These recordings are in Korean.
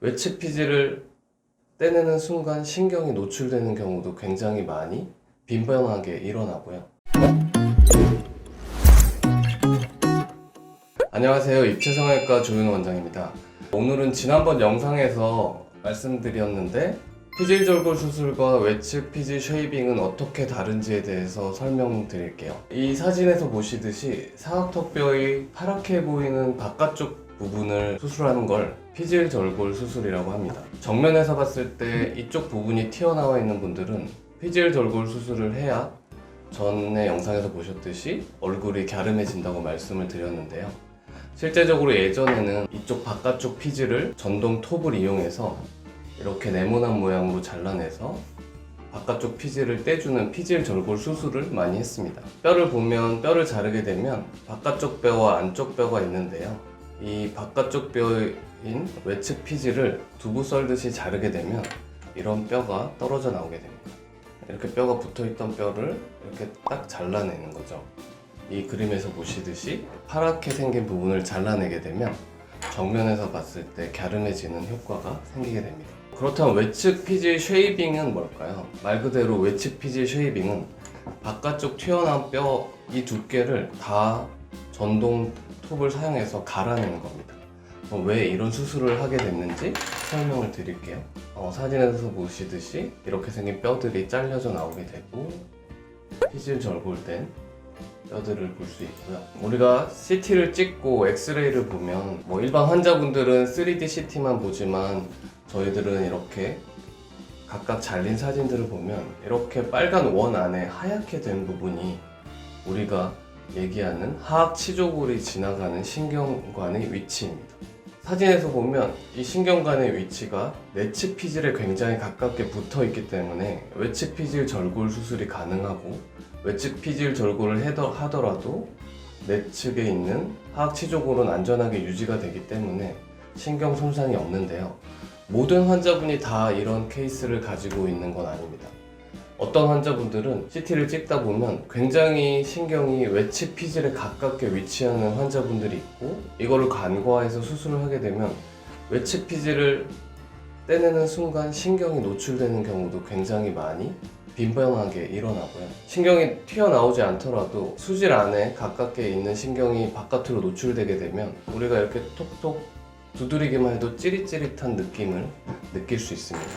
외측 피지를 떼내는 순간 신경이 노출되는 경우도 굉장히 많이 빈번하게 일어나고요. 안녕하세요. 입체성형외과 조윤 원장입니다. 오늘은 지난번 영상에서 말씀드렸는데 피질 절골 수술과 외측 피질 쉐이빙은 어떻게 다른지에 대해서 설명드릴게요. 이 사진에서 보시듯이 사각턱뼈의 파랗게 보이는 바깥쪽 부분을 수술하는 걸 피질 절골 수술이라고 합니다. 정면에서 봤을 때 이쪽 부분이 튀어나와 있는 분들은 피질 절골 수술을 해야 전에 영상에서 보셨듯이 얼굴이 갸름해진다고 말씀을 드렸는데요. 실제적으로 예전에는 이쪽 바깥쪽 피지를 전동 톱을 이용해서 이렇게 네모난 모양으로 잘라내서 바깥쪽 피지를 떼주는 피질 절골 수술을 많이 했습니다. 뼈를 보면 뼈를 자르게 되면 바깥쪽 뼈와 안쪽 뼈가 있는데요. 이 바깥쪽 뼈 인 외측 피지를 두부 썰듯이 자르게 되면 이런 뼈가 떨어져 나오게 됩니다. 이렇게 뼈가 붙어 있던 뼈를 이렇게 딱 잘라내는 거죠. 이 그림에서 보시듯이 파랗게 생긴 부분을 잘라내게 되면 정면에서 봤을 때 갸름해지는 효과가 생기게 됩니다. 그렇다면 외측 피질 쉐이빙은 뭘까요? 말 그대로 외측 피질 쉐이빙은 바깥쪽 튀어나온 뼈 이 두께를 다 전동 톱을 사용해서 갈아내는 겁니다. 어, 왜 이런 수술을 하게 됐는지 설명을 드릴게요. 어, 사진에서 보시듯이 이렇게 생긴 뼈들이 잘려져 나오게 되고 피질 절골 된 뼈들을 볼 수 있고요. 우리가 CT를 찍고 엑스레이를 보면 뭐 일반 환자분들은 3D CT만 보지만 저희들은 이렇게 각각 잘린 사진들을 보면 이렇게 빨간 원 안에 하얗게 된 부분이 우리가 얘기하는 하악 치조골이 지나가는 신경관의 위치입니다. 사진에서 보면 이 신경관의 위치가 내측 피질에 굉장히 가깝게 붙어 있기 때문에 외측 피질 절골 수술이 가능하고 외측 피질 절골을 하더라도 내측에 있는 하악 치조골은 안전하게 유지가 되기 때문에 신경 손상이 없는데요. 모든 환자분이 다 이런 케이스를 가지고 있는 건 아닙니다. 어떤 환자분들은 CT를 찍다 보면 굉장히 신경이 외측 피질에 가깝게 위치하는 환자분들이 있고 이거를 간과해서 수술을 하게 되면 외측 피질을 떼내는 순간 신경이 노출되는 경우도 굉장히 많이 빈번하게 일어나고요. 신경이 튀어나오지 않더라도 수질 안에 가깝게 있는 신경이 바깥으로 노출되게 되면 우리가 이렇게 톡톡 두드리기만 해도 찌릿찌릿한 느낌을 느낄 수 있습니다.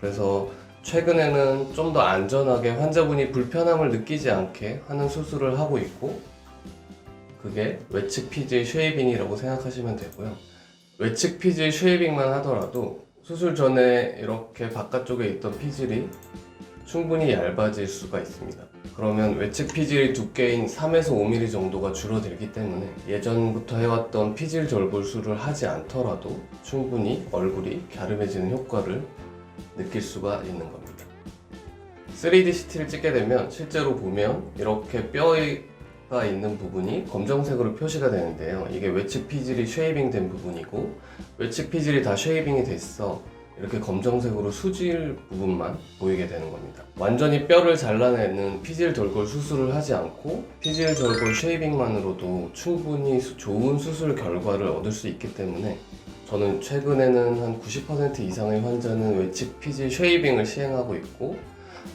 그래서 최근에는 좀 더 안전하게 환자분이 불편함을 느끼지 않게 하는 수술을 하고 있고 그게 외측 피질 쉐이빙이라고 생각하시면 되고요. 외측 피질 쉐이빙만 하더라도 수술 전에 이렇게 바깥쪽에 있던 피질이 충분히 얇아질 수가 있습니다. 그러면 외측 피질의 두께인 3에서 5mm 정도가 줄어들기 때문에 예전부터 해왔던 피질 절골술을 하지 않더라도 충분히 얼굴이 갸름해지는 효과를 느낄 수가 있는 겁니다. 3D CT를 찍게 되면 실제로 보면 이렇게 뼈가 있는 부분이 검정색으로 표시가 되는데요. 이게 외측 피질이 쉐이빙 된 부분이고 외측 피질이 다 쉐이빙이 됐어. 이렇게 검정색으로 수질 부분만 보이게 되는 겁니다. 완전히 뼈를 잘라내는 피질 절골 수술을 하지 않고 피질 절골 쉐이빙만으로도 충분히 수- 좋은 수술 결과를 얻을 수 있기 때문에 저는 최근에는 한 90% 이상의 환자는 외측 피질 쉐이빙을 시행하고 있고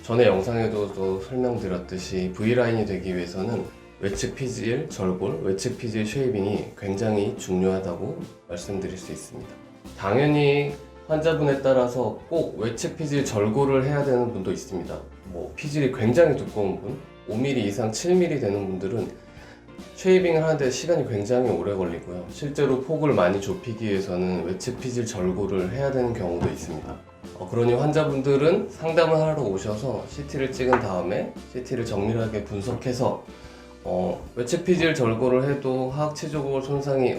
전에 영상에도 또 설명드렸듯이 V라인이 되기 위해서는 외측 피질 절골, 외측 피질 쉐이빙이 굉장히 중요하다고 말씀드릴 수 있습니다. 당연히 환자분에 따라서 꼭 외측 피질 절골을 해야 되는 분도 있습니다. 뭐 피질이 굉장히 두꺼운 분, 5mm 이상 7mm 되는 분들은 쉐이빙을 하는데 시간이 굉장히 오래 걸리고요. 실제로 폭을 많이 좁히기 위해서는 외측 피질 절골을 해야 되는 경우도 있습니다. 어, 그러니 환자분들은 상담을 하러 오셔서 CT를 찍은 다음에 CT를 정밀하게 분석해서 어, 외측 피질 절골을 해도 하악 치조골 손상이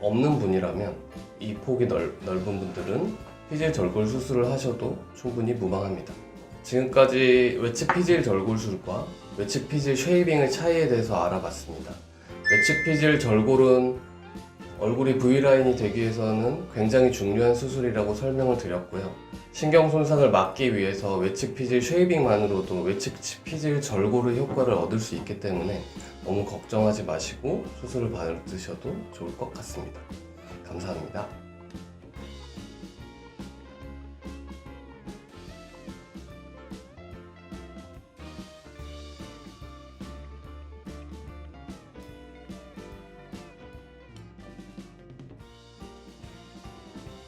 없는 분이라면 이 폭이 넓, 넓은 분들은 피질 절골 수술을 하셔도 충분히 무방합니다. 지금까지 외측 피질 절골술과 외측 피질 쉐이빙의 차이에 대해서 알아봤습니다. 외측 피질 절골은 얼굴이 V라인이 되기 위해서는 굉장히 중요한 수술이라고 설명을 드렸고요. 신경 손상을 막기 위해서 외측 피질 쉐이빙만으로도 외측 피질 절골의 효과를 얻을 수 있기 때문에 너무 걱정하지 마시고 수술을 받으셔도 좋을 것 같습니다. 감사합니다.